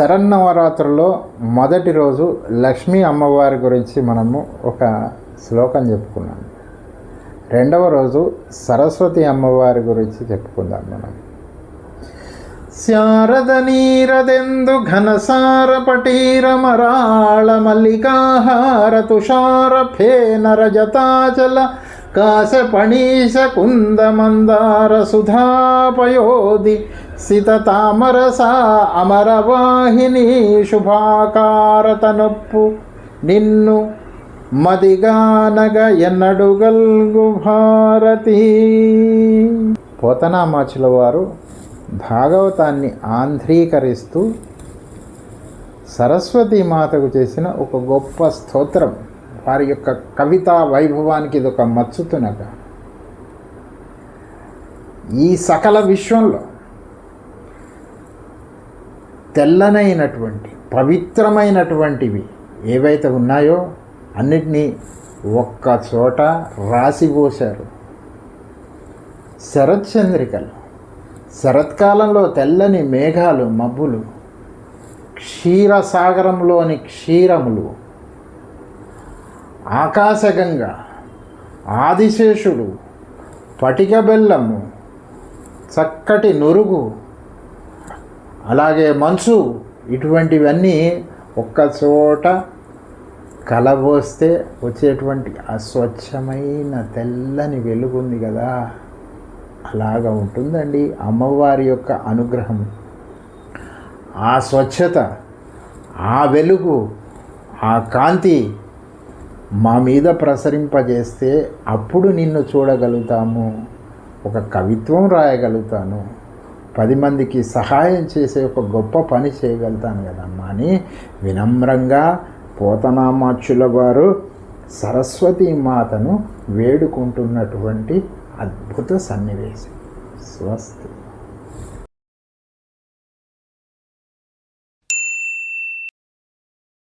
శరన్నవరాత్రుల్లో మొదటి రోజు లక్ష్మీ అమ్మవారి గురించి మనము ఒక శ్లోకం చెప్పుకున్నాం. రెండవ రోజు సరస్వతి అమ్మవారి గురించి చెప్పుకుందాం మనం. శారద నీరదెందు ఘనసార పటీరమరాళ మల్లికాహార తుషార ఫేనర జతాచల కాశ కుందమందార సుధాపయోది సిత తామరసా అమరవాహిని శుభాకారతనొప్పు నిన్ను మదిగానగ ఎన్నడుగల్గు భారతి. పోతనామాచుల వారు భాగవతాన్ని ఆంధ్రీకరిస్తూ సరస్వతీ మాతకు చేసిన ఒక గొప్ప స్తోత్రం. వారి యొక్క కవితా వైభవానికి ఇది ఒక మచ్చుతునక ఈ సకల విశ్వంలో తెల్లనైనటువంటి పవిత్రమైనటువంటివి ఏవైతే ఉన్నాయో అన్నిటినీ ఒక్క చోట రాసిపోశారు శరత్చంద్రికలు శరత్కాలంలో తెల్లని మేఘాలు మబ్బులు క్షీరసాగరంలోని క్షీరములు ఆకాశగంగ ఆదిశేషుడు పటిక బెల్లము చక్కటి నురుగు అలాగే మంచు ఇటువంటివన్నీ ఒక్కచోట కలబోస్తే వచ్చేటువంటి అస్వచ్ఛమైన తెల్లని వెలుగుంది కదా. అలాగా ఉంటుందండి అమ్మవారి యొక్క అనుగ్రహం. ఆ స్వచ్ఛత ఆ వెలుగు ఆ కాంతి మా మీద ప్రసరింపజేస్తే అప్పుడు నిన్ను చూడగలుగుతాము. ఒక కవిత్వం రాయగలుగుతాను. పది మందికి సహాయం చేసే ఒక గొప్ప పని చేయగలుగుతాను కదమ్మా అని వినమ్రంగా పోతనామాచ్యుల వారు సరస్వతీ మాతను వేడుకుంటున్నటువంటి అద్భుత సన్నివేశం. స్వస్తి.